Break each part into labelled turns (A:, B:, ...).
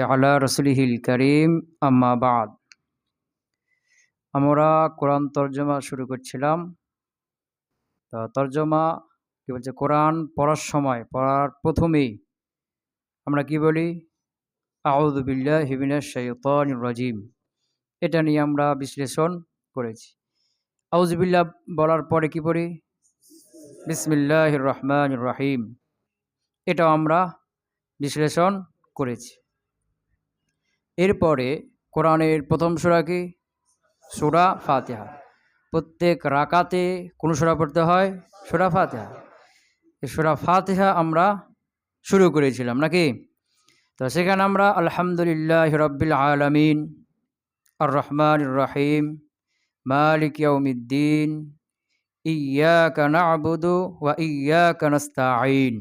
A: আলা রসুলিহিল করিম, আম্মা বাদ। আমরা কোরআন তর্জমা শুরু করছিলাম। তো তর্জমা কি বলছে? কোরআন পড়ার সময়, পড়ার প্রথমেই আমরা কি বলি? আউদুবিল্লাহ হিবিনা শৈতন রাজিম। এটা নিয়ে আমরা বিশ্লেষণ করেছি। আউজবিল্লাহ বলার পরে কি পড়ি? বিসমিল্লাহ রহমান রাহিম। এটাও আমরা বিশ্লেষণ করেছি। এরপরে কোরআনের প্রথম সুরা কি? সুরা ফাতিহা। প্রত্যেক রাকাতে কোন সুরা পড়তে হয়? সুরা ফাতিহা। সুরা ফাতিহা আমরা শুরু করেছিলাম, নাকি? তো সেখানে আমরা আলহামদুলিল্লাহ রব্বিল আলমিন আর রহমান রাহিম, মালিক ইয়াউমিদ্দিন কানা আবুদু ওয়া ইয়াকা নাস্তাঈন।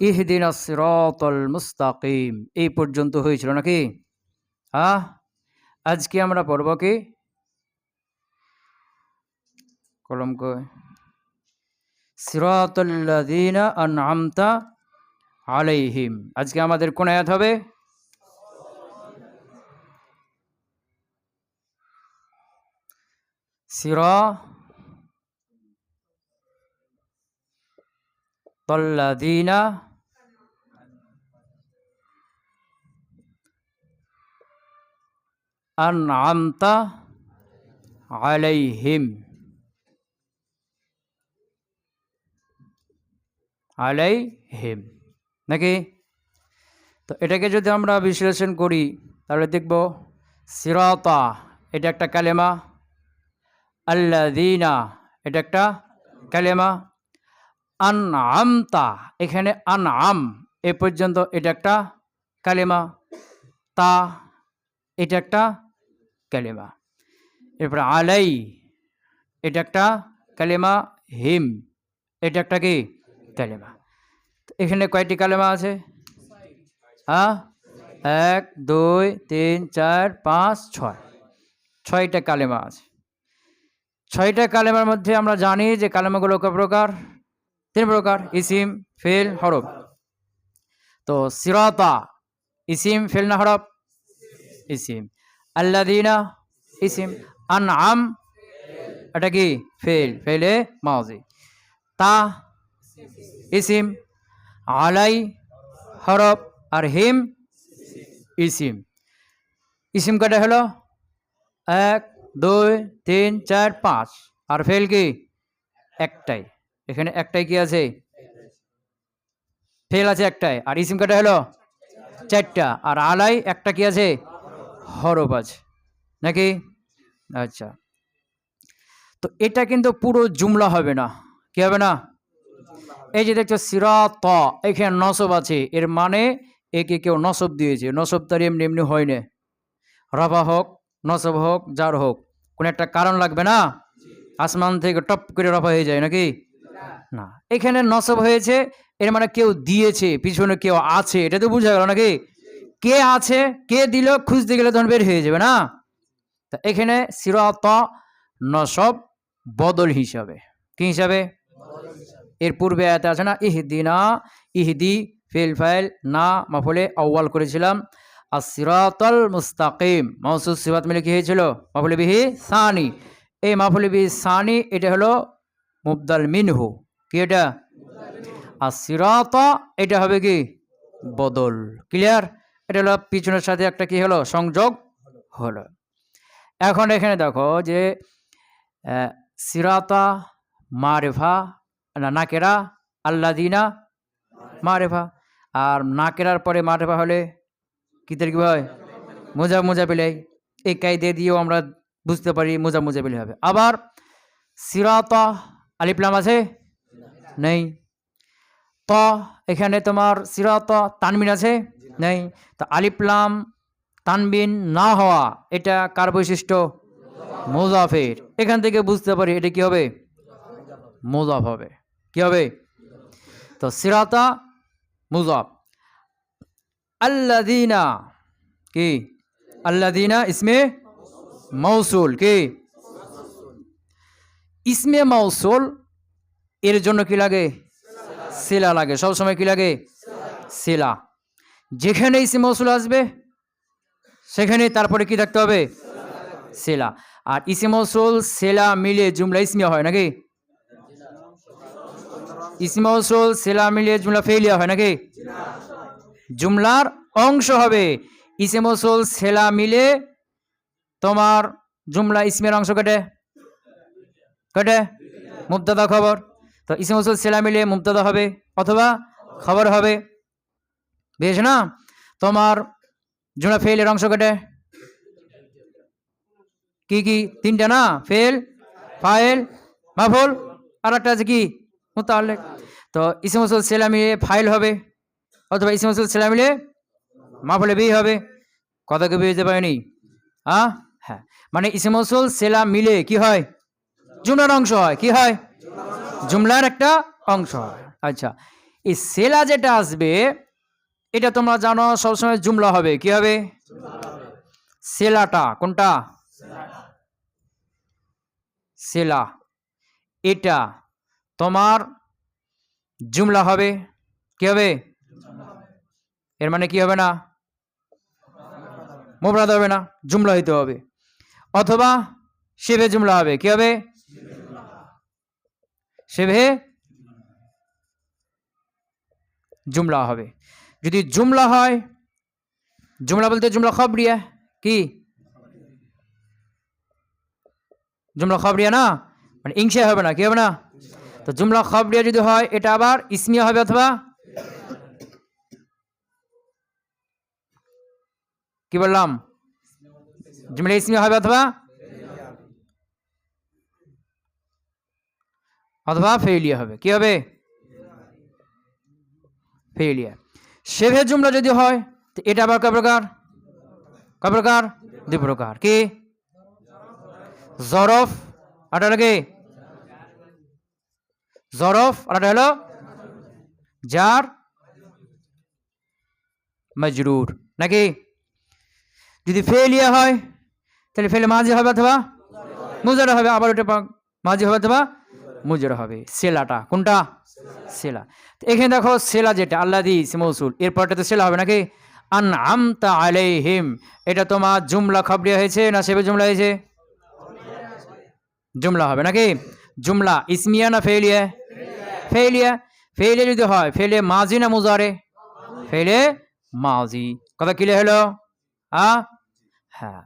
A: ইহদিনাস সিরাতাল মুস্তাকিম। এই পর্যন্ত হয়েছিল নাকি? হ্যাঁ আজকে আমরা পড়ব কি? কলম কয় সিরাতাল্লাযীনা আন'আমতা আলাইহিম। আজকে আমাদের কোন আয়াত হবে? সিরা তল্লাদিনা আন'আমতা আলাইহিম। আলাইহিম। নাকি? তো এটাকে যদি আমরা বিশ্লেষণ করি, তাহলে দেখব সিরাতা, এটা একটা কালেমা। আল্লাদিনা এটা একটা কালেমা। আন আমতা এখানে আন আম এ পর্যন্ত এটা একটা কালেমা। তা, এটা একটা কালেমা। এরপরে আলাই, এটা একটা কালেমা, হিম, এটা একটা কি? কালেমা। তো এখানে কয়টি কালেমা আছে? হ্যাঁ? এক, দুই, তিন, চার, পাঁচ, ছয়। ছয়টা কালেমা আছে। ছয়টা কালেমার মধ্যে আমরা জানি যে কালেমাগুলো ক প্রকার? তিন প্রকার, ইসিম, ফেল, হরফ। তো সিরাতা, ইসিম, ফেল না হরফ? ইসিম। আল্লাদিনা ইসিম আন আম এটা কি? ফেল ফেলে মাওজি তা ইসিম, আলাই, হরফ আর হিম ইসিম। ইসিম কটা হলো? এক, দুই, তিন, চার, পাঁচ। আর ফেল কি? একটাই। এখানে একটাই কি আছে? ফেল আছে একটাই। আর ইসিম কটা হলো? চারটা। আর আলাই একটা কি আছে? আছে। নাকি? আচ্ছা। তো এটা কিন্তু পুরো জুমলা হবে না। কি হবে না? এই যে দেখছ, সিরাত, এখানে নসব আছে। এর মানে একে কেউ নসব দিয়েছে। নসব তার এমনি এমনি হয় না। রফা হোক, নসব হোক, যার হোক। কোন একটা কারণ লাগবে না? আসমান থেকে টপ করে রফা হয়ে যায় নাকি? না। এখানে নসব হয়েছে, এর মানে কেউ দিয়েছে, পিছনে কেউ আছে, এটা তো বুঝা গেল নাকি? কে আছে? কে দিল? খুঁজতে গেলে তখন বের হয়ে যাবে, না? তা এখানে সিরাত নসব বদল হিসাবে। কি হিসাবে? এর পূর্বে আয়াতে আছে না ইহদি না ইহদি, ফেল, ফাইল, না, মাফলে আউ্বাল করেছিলাম। আর সিরাতল মুস্তাকিম। মৌসুদ সিবাত মিলে কি হয়েছিল? মাফলে বিহি সানি। এই মাফলে বিহি সানি, এটা হলো মুবদাল মিনহু। কি এটা? আর সিরাত এটা হবে কি? বদল। ক্লিয়ার? এটা হলো পিছনের সাথে একটা কি হলো? সংযোগ হলো। এখন এখানে দেখো যে সিরাতা মারেফা, না, নাকেরা আল্লাদিনা মারেফা। আর নাকেরার পরে মারেফা হলে কিতের কি হয় মোজা মোজা পেলে এই কায়দে দিয়েও আমরা বুঝতে পারি মোজা মোজা পেলে হবে। আবার সিরাতা আলিপ্লাম আছে? নেই। ত, এখানে তোমার সিরাত তানমিন আছে? নেই। তা আলিপ্লাম তানবিন না হওয়া এটা কার বৈশিষ্ট্য? মোজাফের। এখান থেকে বুঝতে পারি এটা কি হবে? মোজাফ হবে। কি হবে? তো সিরাতা মুজাফ। আল্লাদিনা কি? আল্লাদিনা ইসমে মৌসুল কি? ইসমে মৌসুল এর জন্য কি লাগে? শিলা লাগে। সবসময় কি লাগে? শিলা। যেখানে ইসিম মৌসুল আসবে সেখানে তারপরে কি থাকতে হবে? সেলা। আর ইসিম মৌসুল, সেলা মিলে জুমলা ইসমিয়া হয় নাকি? ইসি মৌসুল, সেলা মিলে জুমলা ফেলিয়া হয় নাকি? জুমলার অংশ হবে। ইসিম মৌসুল, সেলা মিলে তোমার জুমলা ইসমের অংশ কেটে। কেটে? মুবতাদা খবর। তো ইসিম মৌসুল, সেলা মিলে মুবতাদা হবে, অথবা খবর হবে। বেশ না? তোমার জুমলা ফেলের অংশ কেটে। কি কি? তিনটা না? Fail file মাফুল। আর একটা আছে কি? মুতাল্লেক তো ইসিম মৌসুল সেলা মিলে ফাইল হবে, অথবা ইসিম মৌসুল সেলা মিলে মাফুলে বি হবে। কথা কি বুঝতে পারেনি? আ? হ্যাঁ। মানে ইসিম মৌসুল সেলা মিলে কি হয়? জুমলার অংশ হয়। কি হয়? জুমলার একটা অংশ হয়। আচ্ছা। এই সেলা যেটা আসবে এটা তোমরা জানো, সবসময় জুমলা হবে। কি হবে? সেলাটা। কোনটা? সেলা। এটা তোমার জুমলা হবে। কি হবে? এর মানে কি হবে না? মোবরাদ হবে না। জুমলা হইতে হবে। অথবা সেভে জুমলা হবে। কি হবে? সেভে জুমলা হবে। যদি জুমলা হয়, জুমলা বলতে জুমলা খবরিয়া, কি? জুমলা খবরিয়া না? মানে ইংসা হবে না, কি হবে না? তো জুমলা খবরিয়া যদি হয়, এটা আবার ইসমিয়া হবে অথবা? কি বললাম? জুমলা ইসমিয়া হবে অথবা? অথবা ফেলিয়া হবে, কি হবে? ফেলিয়া সেভে জুমলা যদি হয়, তো এটা আবার কয় প্রকার? কয় প্রকার? দুই প্রকার। কি? জরফ একটা কি? জরফ আর হলো যার মজরুর। নাকি? যদি ফেলিয়া হয়, তাহলে ফেলে মাঝে হবে অথবা মুজারা হবে, আবার ওটা মাঝে হবে অথবা মুজারা হবে। সেলাটা, কোনটা? সেলা। এখানে দেখো, সেলা যেটা, আল্লাহ দি মৌসুল। এরপরটা তো সেলা হবে নাকি? আন আমতা আলাইহিম। এটা তোমার জুমলা খবরিয়া হয়েছে না সেবে জুমলা হয়েছে? জুমলা হবে নাকি? জুমলা। ইসমিয়া না ফেলিয়া ফেলিয়া ফেলে যদি হয় ফেলে মাজি না মুজারে? ফেলে মাজি। কথা কিলে হলো? আ? হ্যাঁ।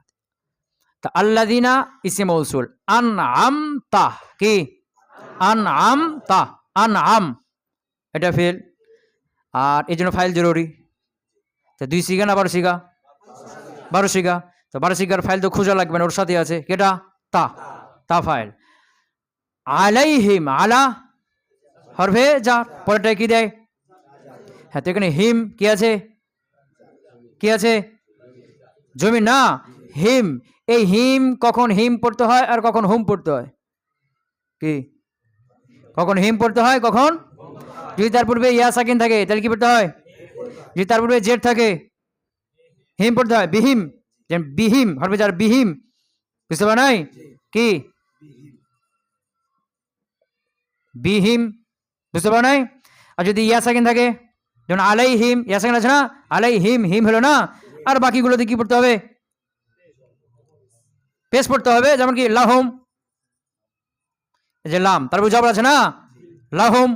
A: তা আল্লাদিনা ইসে মৌসুল। আন আম তা কি? আন আম তা আন আম এটা ফেল। আর এই জন্য ফাইল জরুরি। তা দুই সিগা না বারো সিগা? বারো সিগা। তো বারো সিগার ফাইল তো খোঁজা লাগবে না, ওর সাথে আছে। কেটা? তা তা ফাইল। আলাইহিম, আলা হরভে যা পরেরটা কি দেয়? হ্যাঁ তো এখানে হিম কি আছে? কি আছে? জমি না। হিম, এই হিম কখন হিম পড়তে হয় আর কখন হুম পড়তে হয়? কি? কখন হিম পড়তে হয়? কখন? যদি তার পূর্বে ইয়া সাকিন থাকে, তাহলে কি পড়তে হয়? যদি তার পূর্বে জেড থাকে, হিম পড়তে হয়। বিহিম, যেন বিহিম হরবে যার বিহিম। বুঝতে পার নাই? কি? বিহিম। বুঝতে পার নাই? আর যদি ইয়া সাকিন থাকে, যেমন আলাই হিম ইয়া সাকিন আছে না? আলাই হিম হিম হলো না? আর বাকিগুলোতে কি পড়তে হবে? পেশ পড়তে হবে, যেমন কি লাহম। যে লাম তারপর জবর আছে না? লাহম,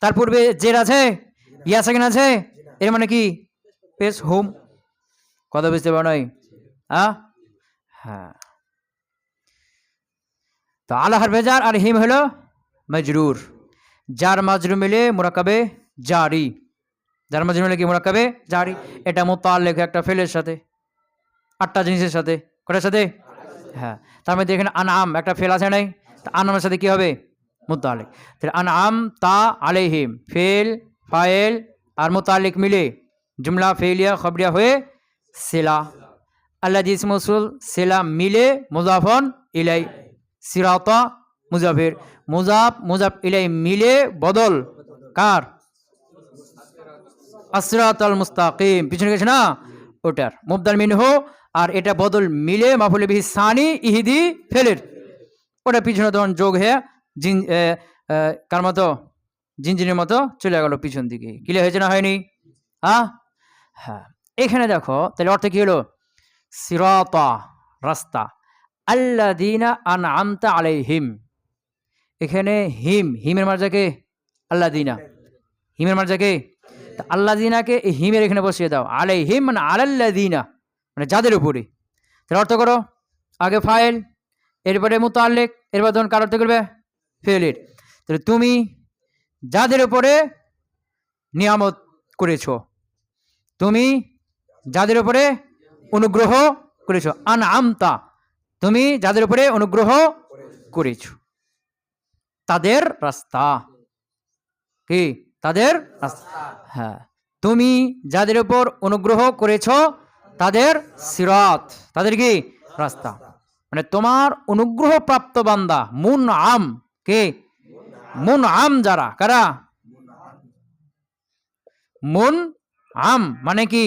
A: তার পূর্বে জের আছে? ইয়া সেকেন্ড আছে? এর মানে কি? পেশ, হোম। কথা বুঝতে পারো নাই? হ্যাঁ। তো আল্লাহর বেজার আর হিম হলো মজরুর। যার মাজরু মিলে মোরাকাবে জারি। যার মাজরু মিলে কি মোরাকাবে জারি। এটা মোতাল্লেখ একটা ফেলের সাথে। আটটা জিনিসের সাথে। কটার সাথে? হ্যাঁ। তার মধ্যে এখানে আনাম একটা ফেল আছে নাই? আনামের সাথে কি হবে? মুতালিক তাহলে আন আম তা আলাইহিম, ফেল ফাইল আর মুতালিক মিলে জুমলা ফেলিয়া খবরিয়া হয়ে সেলা। আল্লাহ জিস মসুল সেলা মিলে মুজাফন ইলাই, সিরাতা মুজাফির মুজাফ মুজাফ ইলাই মিলে বদল কার? আসরাত আল মুস্তাকিম। পিছনে গেছে না? ওটার। মুবদাল মিনহু আর এটা বদল মিলে মাফুল বিহি সানি ইহিদি ফেলের। ওটা পিছনে তখন যোগ হয়ে জিন কার মতো? জিনজিনের মতো চলে গেল পিছন দিকে। ক্লিয়ার হয়েছে না হয়নি? হ্যাঁ? হ্যাঁ। এখানে দেখো, তাহলে অর্থ কি হলো? সিরাতা, রাস্তা। আল্লাদিনা আন আমতা আলাইহিম। এখানে হিম, হিমের মার্জাকে আল্লাদিনা হিমের মার্জাকে আল্লাদিনাকে এই হিমের এখানে বসিয়ে দাও। আলাই হিম মানে আলাল্লাদিনা মানে যাদের উপরে। তাহলে অর্থ করো। আগে ফাইল। এরপরে মুতাল্লেক, এরপর তখন কার অর্থ করবে ফেলির তাহলে তুমি যাদের উপরে নিয়ামত করেছ, তুমি যাদের উপরে অনুগ্রহ করেছ আন আমতা তুমি যাদের উপরে অনুগ্রহ করেছ, তাদের রাস্তা। কি? তাদের হ্যাঁ। তুমি যাদের উপর অনুগ্রহ করেছ, তাদের সিরাত। তাদের কি? রাস্তা। মানে তোমার অনুগ্রহ প্রাপ্ত বান্দা মুন আম কে? মুন আম যারা, কারা? মুন আম মানে কি?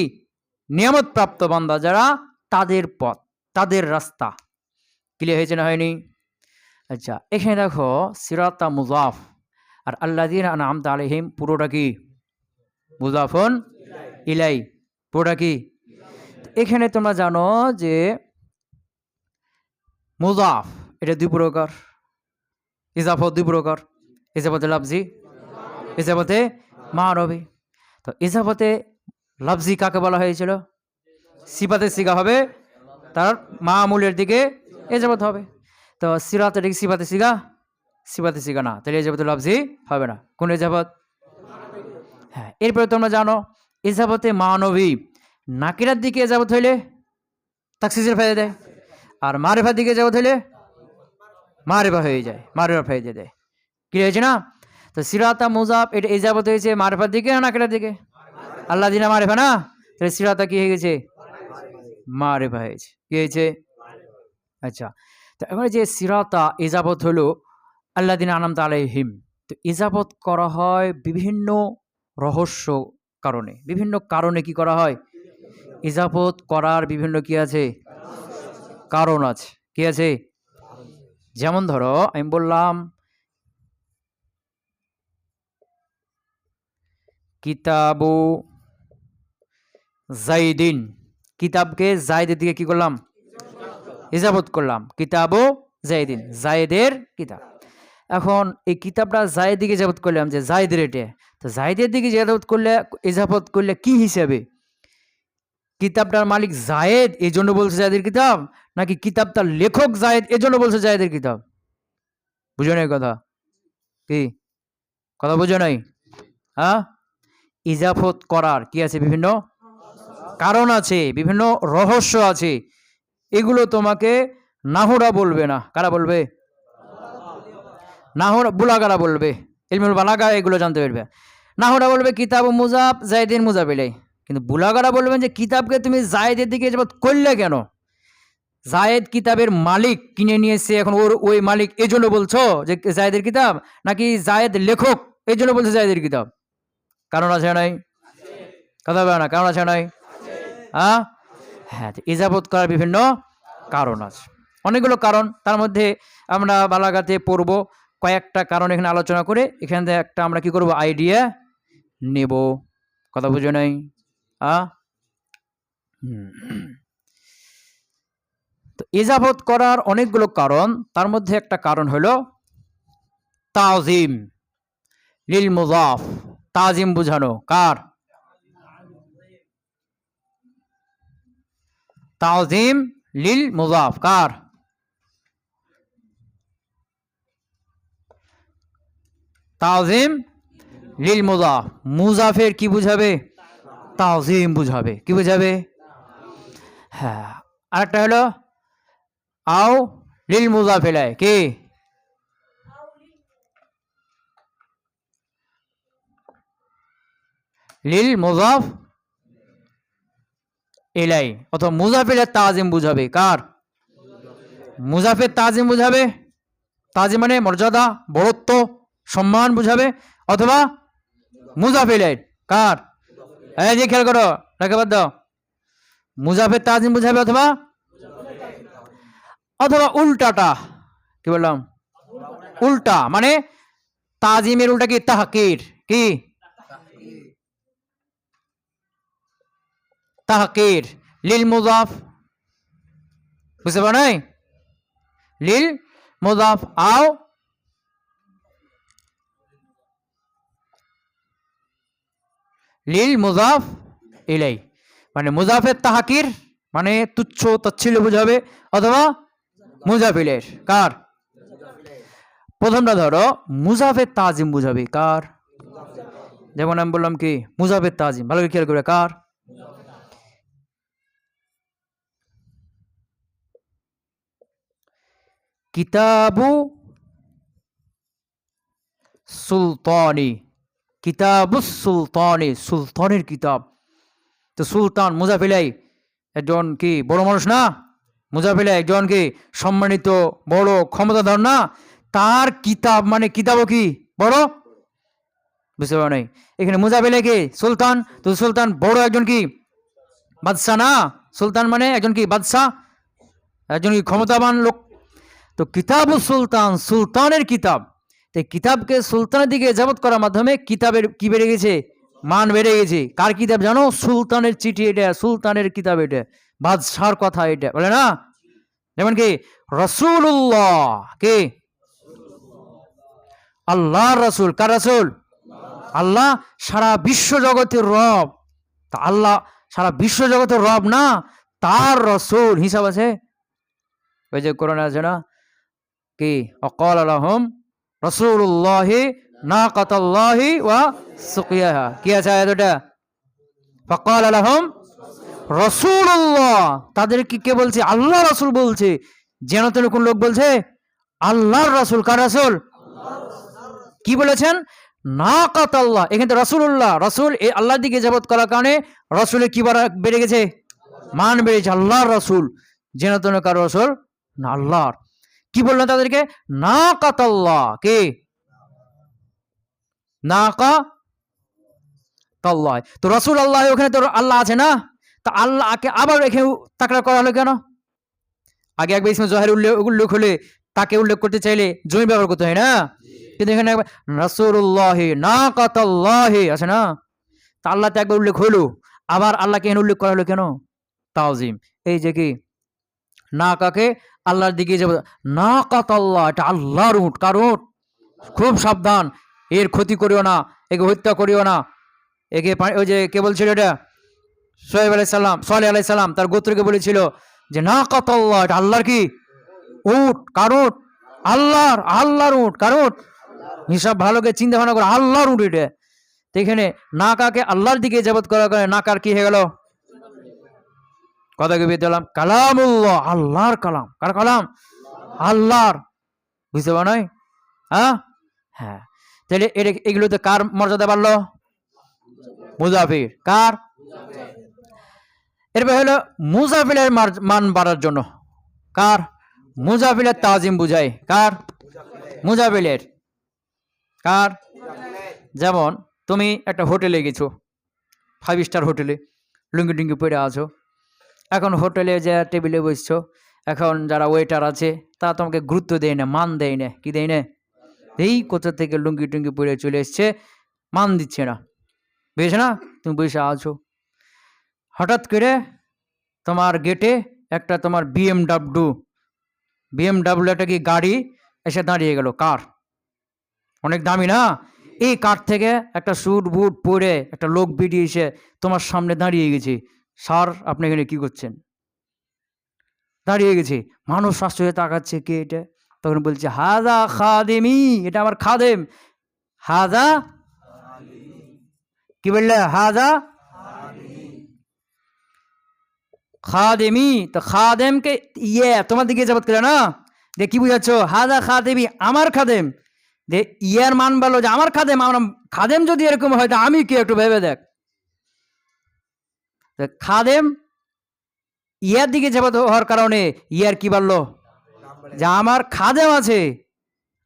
A: নিয়ামত প্রাপ্ত বান্দা যারা তাদের পথ, তাদের রাস্তা। ক্লিয়ার হয়েছে না হয়নি? আচ্ছা এখানে দেখো, সিরাতা মুজাফ, আর আল্লাদিন আমতা আলহিম পুরোটা কি? মুজাফন ইলাই। পুরোটা কি? এখানে তোমরা জানো যে মুজাফ এটা দুই প্রকার। ইজাফত দুই প্রকার। ইজাফতে লাফজি, ইজাফতে মারবি তো ইজাফতে লাফজি কাকে বলা হয়েছিল? সিপাতে সিগা হবে, তার মামুলের দিকে এজাবত হবে। তো সিরাত এটা কি সিপাতে সিগা সিপাতে সিগা না, তাহলে এজাবতে লাফজি হবে না। কোন এজাবত হ্যাঁ এরপরে তোমরা জানো এজাবতে মানবী, নাকিরার দিকে এজাবত হইলে তাকসিসের ফেলে দেয়। আর মারেফার দিকে এজাবত হইলে মারেফা হয়ে যায়, মারেফা ফায়দা দেয় কি হয়েছে না? তো সিরাতা মুজাব এটা এজাবত হয়েছে মারেফার দিকে না কেটার দিকে? আল্লাহ দিনা মারেফা না? তাহলে সিরাতা কি হয়ে গেছে? মারেফা হয়েছে কি হয়েছে? আচ্ছা তো এবারে যে সিরাতা ইজাবত হলো আল্লাহ দিন আনাম আলাইহিম। তো ইজাবত করা হয় বিভিন্ন রহস্য কারণে। বিভিন্ন কারণে কি করা হয়? ইজাবত করার বিভিন্ন কি আছে? কারণ আছে। কি আছে? যেমন ধরো, আমি বললাম, কিতাবু জাইদিন কিতাবকে জায়দের দিকে কি করলাম? ইজাবত করলাম। কিতাবও জায়দিন জায়েদের কিতাব। এখন এই কিতাবটা জায়ের দিকে ইজাবত করলাম যে জায়েদের এটে। তো জায়েদের দিকে ইজাবত করলে ইজাবত করলে কি হিসাবে? কিতাবটার মালিক জায়েদ, এই জন্য বলছে জায়েদের কিতাব? নাকি কিতাবটার লেখক জায়েদ জন্য বলছে জায়েদের কিতাব? বুঝো নাই কথা? কি? কথা বুঝো নাই? হ্যাঁ? ইজাফত করার কি আছে বিভিন্ন? কারণ আছে, বিভিন্ন রহস্য আছে। এগুলো তোমাকে নাহুরা বলবে না। কারা বলবে? নাহুরা, বুলাগারা বলবে। ইলমুল বালাগা এগুলো জানতে পারবে। নাহুরা বলবে, কিতাব মুজাব জায়দিন মুজাব এলাই। কিন্তু বুলাগারা বলবেন যে কিতাবকে তুমি জায়েদের দিকে যাবত করলে কেন? জায়েদ কিতাবের মালিক কিনে নিয়েছে এখন ওর ওই মালিক, এই জন্য বলছো যে জায়েদের কিতাব? নাকি জায়েদ লেখক, এই জন্য বলছে জায়েদের কিতাব? কারণ আছে নাই? কথা বলে না, কারণ আছে নাই? হ্যাঁ হ্যাঁ ইজাবত করার বিভিন্ন কারণ আছে। অনেকগুলো কারণ, তার মধ্যে আমরা বালাগাতে পড়ব। কয়েকটা কারণ এখানে আলোচনা করে, এখান থেকে একটা আমরা কি করব? আইডিয়া নেব। কথা বুঝে নাই? হ্যাঁ তো করার অনেকগুলো কারণ। তার মধ্যে একটা কারণ হলো তাজিম। লিল মুজাফ। তাজিম বুঝানো। কার? তাজিম লিল মুজাফ। কার? তাজিম লিল মুজাফ। মুজাফের কি বুঝাবে? তাজিম বুঝাবে। কি বুঝাবে? হ্যাঁ আরেকটা হলো, আও লিল মুজাফিলায়, কি? লিল মুজাফ এলাই অথবা মুজাফিলের তাজিম বুঝাবে, কার? মুজাফের তাজিম বুঝাবে, তাজিম মানে মর্যাদা বড়ত্ব সম্মান বুঝাবে, অথবা মুজাফিলের, কার? এই যে খেয়াল করো রেখে বাদ দাও। মুজাফের তাজিম বুঝাবে অথবা? অথবা উল্টাটা, কি বললাম? উল্টা মানে তাজিমের উল্টা কি? তাহকির কি? তাহকির, লিল মুজাফ। বুঝতে পারো নাই? লিল মুজাফ, আও লিল মুজাফ ইলাই। মানে মুজাফের তাহাকির মানে তুচ্ছ তচ্ছিল বুঝাবে অথবা মুজাফিলের কার? প্রথমটা ধরো, মুজাফের তাজিম বুঝাবে। কার? যেমন আমি বললাম কি, মুজাফের তাজিম। ভালো করে খেয়াল করবে, কার? কিতাবু সুলতানি। কিতাবুস সুলতানি, সুলতানের কিতাব। তো সুলতান মুজাফিলাই একজন কি বড় মানুষ না? মুজাফিলাই একজন কি সম্মানিত, বড়, ক্ষমতাধর না? তার কিতাব মানে কিতাবও কি বড়? বুঝতে পারো নাই। এখানে মুজাফিলাই কে? সুলতান। তো সুলতান বড় একজন কি? বাদশাহ না? সুলতান মানে একজন কি বাদশাহ একজন কি ক্ষমতাবান লোক? তো কিতাব সুলতান, সুলতানের কিতাব। তো কিতাবকে সুলতানের দিকে জাবত করার মাধ্যমে কিতাবের কি বেড়ে গেছে? মান বেড়ে গেছে। কার কিতাব জানো? সুলতানের চিঠি এটা, সুলতানের কিতাব এটা। বাদশার কথা এটা। বলে না? যেমন কি রসুল্লাহ কে? আল্লাহ রসুল। কার রসুল? আল্লাহ। সারা বিশ্ব জগতের রব। তা আল্লাহ সারা বিশ্ব জগতের রব না, তার রসুল। হিসাব আছে? ওই যে কোরআন আছে না? কি? অকল আলহম রসুল্লাহি না কতাল্লাহি ওয়া সুকিয়াহা। কি আছে আয়াতটা ফকাল আলহম রসুল্লাহ তাদের কি কে বলছে? আল্লাহ রসুল বলছে। যেন তেন কোন লোক বলছে, আল্লাহর রসুল। কার রসুল? কি বলেছেন? না কাতাল্লাহ এখানে রসুল্লাহ রসুল এই আল্লাহর দিকে যাবত করার কারণে রসুলের কি বাড়া বেড়ে গেছে? মান বেড়েছে আল্লাহর রসুল। যেন তেন কার রসুল না, আল্লাহর। কি বললেন তাদেরকে? না কাতাল্লাহ কে? না কা তাল্লাহ তো রসুল আল্লাহ ওখানে তো আল্লাহ আছে না? তা আল্লাহকে আবার এখানে তাকড়া করা হলো কেন? আগে একবার ইসমে জহের উল্লেখ উল্লেখ হলে তাকে উল্লেখ করতে চাইলে জমি ব্যবহার করতে হয় না? কিন্তু এখানে রসুল্লাহ না কাতাল্লাহ আছে না? তা আল্লাহতে একবার উল্লেখ হলো, আবার আল্লাহকে এখানে উল্লেখ করা হলো কেন? তাওজিম। এই যে কি? না কাকে আল্লাহর দিকে যাব না কাতাল্লাহ এটা আল্লাহর উঠ কার উঠ খুব সাবধান। এর ক্ষতি করিও না, একে হত্যা করিও না। একে ওই যে কে বলছিল এটা? সোহেব আলাই সাল্লাম সোহালি আলাই সাল্লাম তার গোত্রকে বলেছিল যে না কাতাল্লাহ এটা আল্লাহর কি? উঠ কার উঠ আল্লাহর আল্লাহর উঠ কার উঠ হিসাব ভালো করে চিন্তা ভাবনা করে, আল্লাহর উঠ এটা। এখানে না কাকে আল্লাহর দিকে যাবত করা কার কি হয়ে গেল? কথা কবি দিলাম? কালামুল্লাহ, আল্লাহর কালাম। কার কালাম? আল্লাহর। বুঝতে পার নয় হ্যাঁ? হ্যাঁ। তাহলে এটা এগুলোতে কার মর্যাদা বাড়লো? মুজাফির। কার? এরপর হলো মুজাফিলের মান বাড়ার জন্য। কার? মুজাফিলের তাজিম বুঝায় কার? মুজাফিলের। কার? যেমন তুমি একটা হোটেলে গেছো ফাইভ স্টার হোটেলে, লুঙ্গি টুঙ্গি পরে আছো এখন হোটেলে যে টেবিলে বসছো, এখন যারা ওয়েটার আছে, তারা তোমাকে গুরুত্ব দেয় না, মান দেয় না, কি দেয় না? এই কোথা থেকে লুঙ্গি টুঙ্গি পরে চলে এসছে, মান দিচ্ছে না। বুঝেছ না? তুমি বসে আছো। হঠাৎ করে তোমার গেটে একটা তোমার বিএমডাব্লু বিএমডাব্লু একটা কি গাড়ি এসে দাঁড়িয়ে গেল কার অনেক দামি না? এই কার থেকে একটা স্যুট বুট পরে একটা লোক বেরিয়ে এসে তোমার সামনে দাঁড়িয়ে গেছে। স্যার, আপনি এখানে কি করছেন? দাঁড়িয়ে গেছে। মানুষ আশ্চর্য তাকাচ্ছে কে এটা? তখন বলছে, হাজা খাদেমি। এটা আমার খাদেম। হাজা কি বললে? হাজা খাদেমি। তো খাদেমকে ইয়ে তোমার দিকে যাবত করে না? যে কি বুঝাচ্ছ? হাজা খাদেমি, আমার খাদেম। দে ইয়ার মান বলো যে, আমার খাদেম। আমার খাদেম যদি এরকম হয়, তা আমি কি একটু ভেবে দেখ? খাদেম, ইয়ার দিকে যাবত হওয়ার কারণে ইয়ার কি বলল যে আমার খাদেম আছে,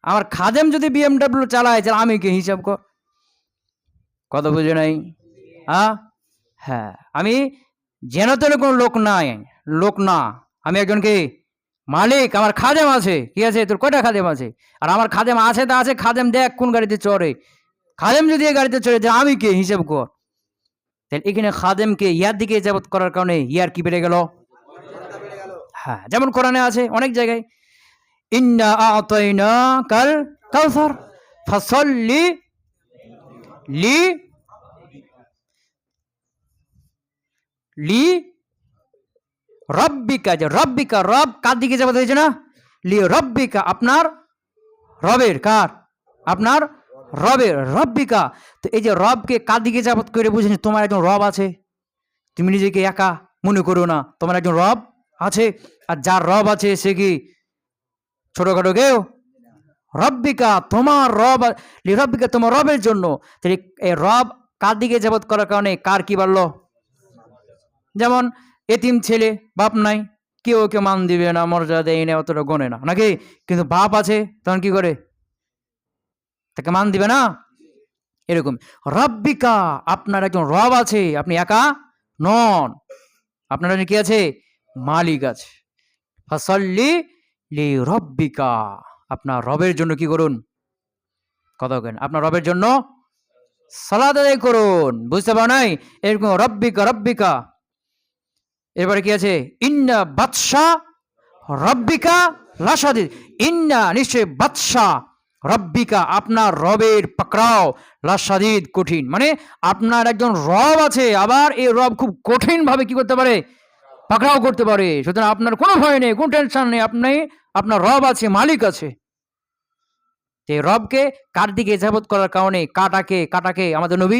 A: আমার খাদেম যদি বিএমডাব্লিউ চালায়, তাহলে আমি কি হিসাব কর কথা বুঝে নাই? হ্যাঁ হ্যাঁ আমি যেন তেন কোনো লোক নাই, লোক না। আমি একজন কি? মালিক, আমার খাদেম আছে। কি আছে? তোর কয়টা খাদেম আছে? আর আমার খাদেম আছে তা আছে, খাদেম দেখ কোন গাড়িতে চড়ে। খাদেম যদি এই গাড়িতে চড়ে, তাহলে আমি কে হিসেব কর তাহলে এখানে খাদেমকে ইয়ার দিকে ইজাবত করার কারণে ইয়ার কি বেড়ে গেল? হ্যাঁ যেমন কোরআনে আছে অনেক জায়গায়, ইন্না আতাইনা কাল কাউসার, ফসল্লি লি লি রব্বিকা যে রব্বিকা রব কার দিকে যাব হয়েছে না? লি রব্বিকা, আপনার রবের, কার? আপনার রবের, রব্বিকা। তো এই যে রবকে কার দিকে যাবত করে বুঝেনি তোমার একজন রব আছে। তুমি নিজেকে একা মনে করো না, তোমার একজন রব আছে। আর যার রব আছে সে কি? ছোটখাটো কেউ? রব্বিকা, তোমার রব রব্বিকা, তোমার রবের জন্য। তাহলে এই রব কার দিকে যাবত করার কারণে কার কি বাড়লো? যেমন, এতিম ছেলে, বাপ নাই। কেউ ওকে মান দিবে না মর্যাদা দেয় না অতটা গনে না। নাকি? কিন্তু বাপ আছে, তখন কি করে? তাকে মান দিবে না? এরকম। রব্বিকা, আপনার একজন রব আছে, আপনি একা নন। আপনার কি আছে? মালিক আছে। ফসল্লি লি রব্বিকা আপনার রবের জন্য কি করুন? কথা কেন আপনার রবের জন্য সালাদ আদায় করুন। বুঝতে পার নাই? এরকম রব্বিকা রব্বিকা। এরপরে কি আছে? ইন্না বাদশাহ রব্বিকা লাসাদিদ ইন্না নিশ্চয় বাদশা। রব্বিকা, আপনার রবের পাকড়াও লাসাদিদ কঠিন। মানে আপনার একজন রব আছে, আবার এই রব খুব কঠিন ভাবে কি করতে পারে? পাকড়াও করতে পারে। সুতরাং আপনার কোনো ভয় নেই, কোনো টেনশন নেই, আপনি, আপনার রব আছে, মালিক আছে। এই রবকে কার দিকে ইজাবত করার কারণে কাটাকে কাটাকে আমাদের নবী,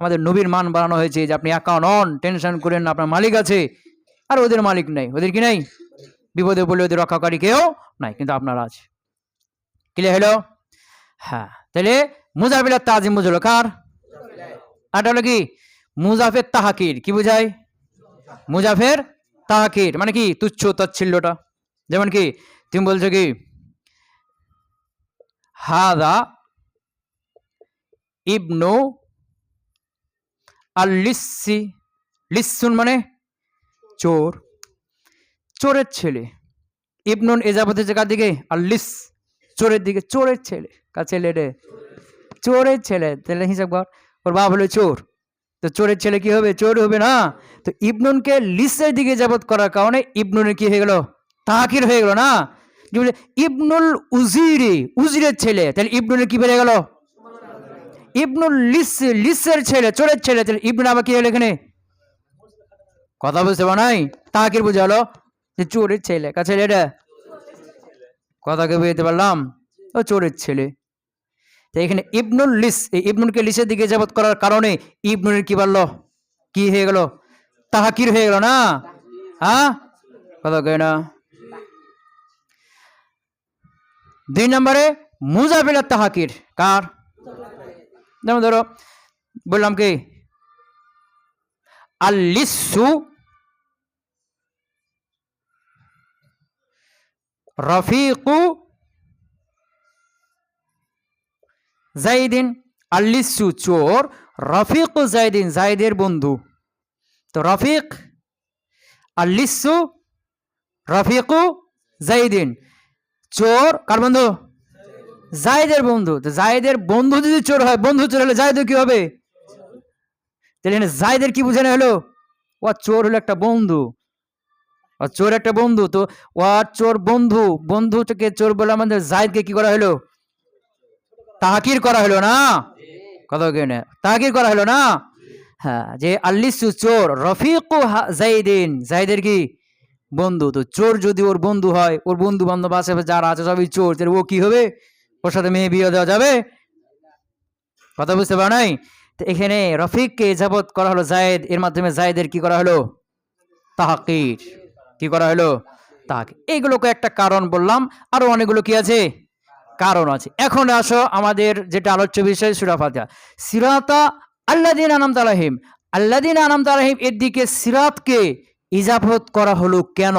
A: আমাদের নবীর মান বাড়ানো হয়েছে যে আপনি একা নন টেনশন করেন আপনার মালিক আছে। আর ওদের মালিক নাই। ওদের কি নাই? বিপদে পড়লে ওদের রক্ষাকারী কেউ নাই, কিন্তু আপনার আছে। ক্লিয়ার হলো হ্যাঁ। তাহলে মুজাফিলার তাজিম বুঝলো কার? আরটা হলো কি? মুজাফের তাহাকির কি বুঝায়? মুজাফের তাহাকির মানে কি? তুচ্ছ তাচ্ছিল্যটা। যেমন কি তুমি বলছো কি হাদা ইবনু আর লিসি লিসুন মানে চোর। চোরের ছেলে। ইবনুন এজাবত হচ্ছে কার দিকে? আর লিস চোরের দিকে, চোরের ছেলে। কার ছেলে রে? চোরের ছেলে। তাহলে হিসাব কর, ওর বাপ হলো চোর। তো চোরের ছেলে কি হবে? চোর হবে না? তো ইবনুনকে লিসের দিকে যাবত করার কারণে ইবনুনের কি হয়ে গেল? তাহাকির হয়ে গেল না? ইবনুল উজিরি, উজিরের ছেলে। তাহলে ইবনুনের কি বেড়ে গেল? ইবনুল লিস লিসের ছেলে, চোরের ছেলে। তাহলে ইবনুল আবার কি হলো এখানে? কথা বুঝতে পারো নাই? তাহাকির বুঝে হলো যে চোরের ছেলে। কা ছেলে এটা কথাকে বুঝতে পারলাম? ও চোরের ছেলে। তো এখানে ইবনুল লিস, এই ইবনুলকে লিসের দিকে যাবত করার কারণে ইবনুলের কি বাড়লো? কি হয়ে গেল? তাহাকির হয়ে গেল না? হ্যাঁ? কথা কে না। দুই নম্বরে মুজাফিলার তাহাকির, কার? যেমন ধরো, বললাম কি? আল্লিসু রফিকু জাইদিন আল্লিসু চোর, রফিক জাইদিন জাইদের বন্ধু। তো রফিক আল্লিসু, রফিকু জাইদিন চোর, কার বন্ধু? জাইদের বন্ধু। তো জাইদের বন্ধু যদি চোর হয়, বন্ধু চোর হলে জাইদের কি হবে? তাহলে জাইদের কি না হলো? ও চোর হলো একটা বন্ধু। চোর একটা বন্ধু, তো ও চোর বন্ধু বন্ধুটাকে চোর বলে আমাদের জাইদকে কি করা হলো? তাহাকির করা হলো না? কত কেনে তাহাকির করা হলো না? হ্যাঁ যে আল্লিসু চোর, রফিক জাইদিন, জাইদের কি? বন্ধু, তো চোর যদি ওর বন্ধু হয়, ওর বন্ধু বান্ধব আশেপাশে যারা আছে সবই চোর, তাহলে ও কি হবে? ওর সাথে মেয়ে বিয়ে দেওয়া যাবে? কথা বুঝতে পারো নাই? তো এখানে রফিককে যাবত করা হলো জায়েদ এর মাধ্যমে জায়েদের কি করা হলো? তাহাকির। কি করা হলো? তাহাকির এইগুলো একটা কারণ বললাম। আরও অনেকগুলো কি আছে? কারণ আছে। এখন আসো আমাদের যেটা আলোচ্য বিষয়, সুরা ফাতিহা। সিরাতা আল্লাদিন আনাম তালাহিম আল্লাদিন আনাম তালাহিম এর দিকে সিরাতকে ইজাফত করা হলো কেন?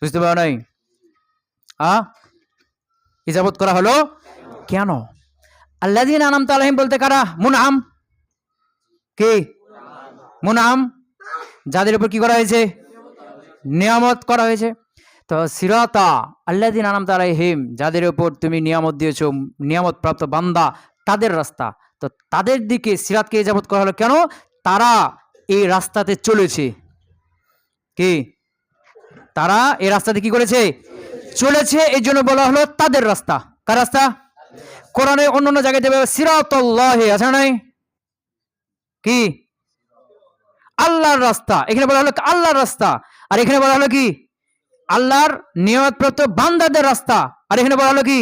A: বুঝতে পারো নাই? আ? ইজাফত করা হলো কেন? আল্লাদিন আনাম তালাহিম বলতে কারা? মুনাম কে? মুনাম যাদের উপর কি করা হয়েছে? নিয়ামত করা হয়েছে। তো সিরাতা আল্লাদিন আনাম তালাহিম যাদের ওপর তুমি নিয়ামত দিয়েছ, নিয়ামত প্রাপ্ত বান্দা, তাদের রাস্তা। তো তাদের দিকে সিরাতকে এজাবত করা হলো কেন? তারা এই রাস্তাতে চলেছে। কি? তারা এই রাস্তাতে কি করেছে? চলেছে এই জন্য বলা হলো তাদের রাস্তা। কার রাস্তা? কোরআনে অন্য অন্য জায়গায় দেবে সিরাতুল্লাহ, আছে নাই? কি? আল্লাহর রাস্তা। এখানে বলা হলো আল্লাহর রাস্তা। আর এখানে বলা হলো কি? আল্লাহর নিয়মপ্রাপ্ত বান্দাদের রাস্তা। আর এখানে বলা হলো কি?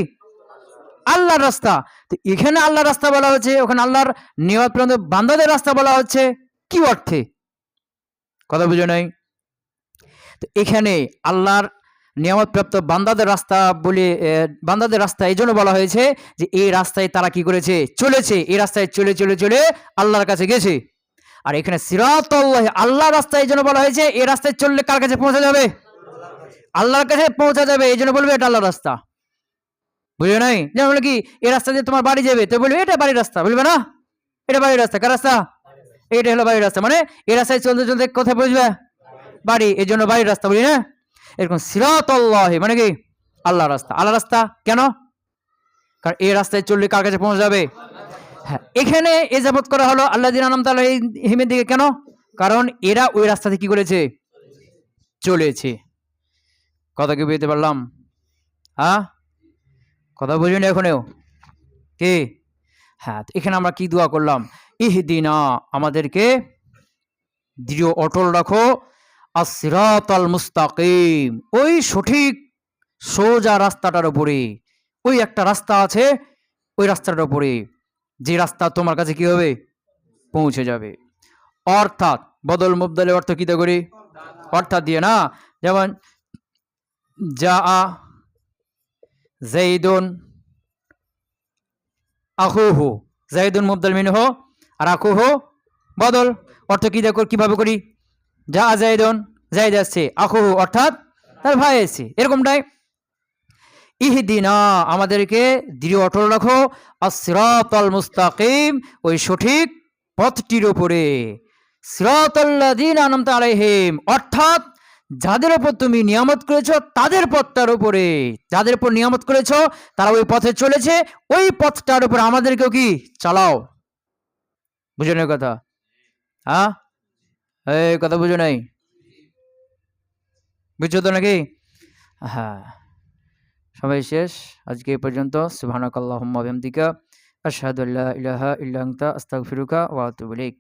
A: আল্লাহর রাস্তা। তো এখানে আল্লাহর রাস্তা বলা হচ্ছে, ওখানে আল্লাহর নিয়মপ্রাপ্ত বান্দাদের রাস্তা বলা হচ্ছে কি অর্থে? কথা বুঝে নাই? তো এখানে আল্লাহর নিয়ামতপ্রাপ্ত বান্দাদের রাস্তা বলে বান্দাদের রাস্তা এই জন্য বলা হয়েছে যে, এই রাস্তায় তারা কি করেছে? চলেছে। এই রাস্তায় চলে চলে চলে আল্লাহর কাছে গেছে। আর এখানে সিরাত আল্লাহ রাস্তা এই জন্য বলা হয়েছে, এই রাস্তায় চললে কার কাছে পৌঁছা যাবে? আল্লাহর কাছে পৌঁছা যাবে, এই জন্য বলবে এটা আল্লাহর রাস্তা। বুঝবে নাই? যেমন বলে কি, এই রাস্তা দিয়ে তোমার বাড়ি যাবে, তো বলবে এটা বাড়ির রাস্তা, বলবে না? এটা বাড়ির রাস্তা, কার রাস্তা? এটা হলো বাড়ির রাস্তা। মানে এই রাস্তায় চলতে চলতে কোথায় পৌঁছবে? বাড়ি, এই জন্য বাড়ির রাস্তা বলি না? এরকম সিরাত মানে কি? আল্লাহ রাস্তা। আল্লাহ রাস্তা কেন? কারণ এই রাস্তায় চললে কার কাছে পৌঁছে যাবে হ্যাঁ এখানে এ যাবত করা হলো আল্লাহ দিন আনাম তাল্লাহ হিমের দিকে কেন? কারণ এরা ওই রাস্তাতে কি করেছে? চলেছে। কথা কি বুঝতে পারলাম? হ্যাঁ কথা বুঝিনি এখনেও? কে? হ্যাঁ এখানে আমরা কি দোয়া করলাম? ইহদিনা, আমাদেরকে দৃঢ় অটল রাখো। আল মুস্তাকিম। ওই সঠিক, সোজা রাস্তাটার উপরে। ওই একটা রাস্তা আছে, ওই রাস্তাটার উপরে। যে রাস্তা তোমার কাছে কি হবে? পৌঁছে যাবে। অর্থাৎ বদল মুবদলের অর্থ কি করি? অর্থাৎ দিয়ে না, যেমন যা আ জাইদুন আহুহু জাইদুন মুবদল মিনহু আর আকুহু বদল। অর্থ কি কীভাবে করি? যা জাইদুন জাইদ আসছে আকুহু অর্থাৎ তার ভাই এসছে এরকমটাই ইহদিনা, আমাদেরকে দৃঢ় অটল রাখো। আসিরাতাল মুস্তাকিম, ওই সঠিক পথটির উপরে। সিরাতাল্লাযীনা আনআমতা আলাইহিম, অর্থাৎ যাদের ওপর তুমি নিয়ামত করেছ, তাদের পথটার উপরে। যাদের উপর নিয়ামত করেছ, তারা ওই পথে চলেছে, ওই পথটার উপর আমাদেরকেও কি চালাও? বুঝে নেই কথা? হ্যাঁ এই কথা বুঝো নাই? বুঝছ তো নাকি? হ্যাঁ। সবাই শেষ। আজকে এই পর্যন্ত। সুবহানাকাল্লাহুম্মা বিহামদিকা। ইল্লাহ আস্তাক ইলাহা ওয়াতুবলিক